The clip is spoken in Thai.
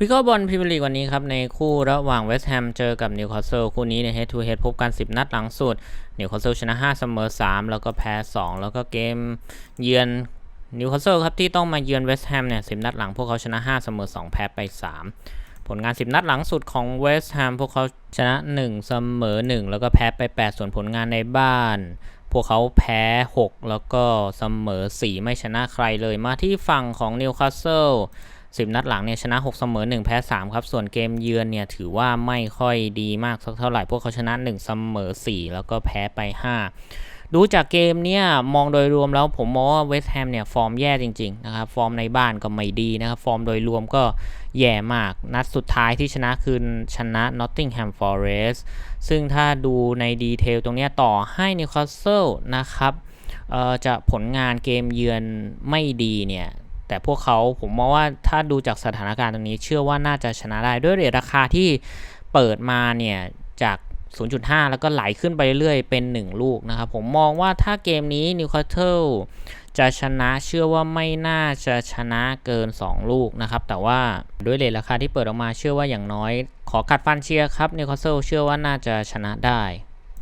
พิกอบอลพรีเมียร์ลีกวันนี้ครับ ในคู่ระหว่างเวสต์แฮมเจอกับนิวคาสเซิลคู่นี้ใน head to head พบกัน 10 นัดหลังสุด นิวคาสเซิลชนะ 5 เสมอ 3 แล้วก็แพ้ 2 แล้วก็เกมเยือนนิวคาสเซิลครับ ที่ต้องมาเยือนเวสต์แฮมเนี่ย10 นัดหลังพวกเขาชนะ 5 เสมอ 2 แพ้ไป 3 ผลงาน 10 นัดหลังสุดของเวสต์แฮมพวกเขาชนะ 1 เสมอ 1 แล้วก็แพ้ไป 8 ส่วนผลงานในบ้าน พวกเขาแพ้ 6 แล้วก็เสมอ 4 ไม่ชนะใครเลยมาที่ฝั่งของนิวคาสเซิล 10 นัดหลังเนี่ยชนะ 6 เสมอ 1 แพ้ 3 ครับ ส่วนเกมเยือนเนี่ยถือว่าไม่ค่อยดีมากสักเท่าไหร่ พวกเขาชนะ 1 เสมอ 4 แล้วก็แพ้ไป 5 ดูจากเกมเนี่ยมองโดยรวมแล้วผมมองว่าเวสต์แฮมเนี่ยฟอร์มแย่จริง ๆ นะครับ ฟอร์มในบ้านก็ไม่ดีนะครับ ฟอร์มโดยรวมก็แย่มาก นัดสุดท้ายที่ชนะคือชนะ Nottingham Forest ซึ่งถ้าดูในดีเทลตรงเนี้ยต่อให้ Newcastle นะครับจะผลงานเกมเยือนไม่ดีเนี่ย แต่พวกเขาผมมองว่าถ้าดูจากสถานการณ์ตรงนี้เชื่อว่าน่าจะชนะได้ด้วยเรทราคาที่เปิดมาเนี่ยจาก 0.5 แล้วก็ไหลขึ้นไปเรื่อยๆเป็น 1 ลูกนะครับผมมองว่าถ้าเกมนี้นิวคาสเซิลจะชนะเชื่อว่าไม่น่าจะชนะเกิน 2 ลูกนะครับ แต่ว่าด้วยเรทราคาที่เปิดออกมาเชื่อว่าอย่างน้อย ขอกัดฟันเชียร์ครับนิวคาสเซิลเชื่อว่าน่าจะชนะได้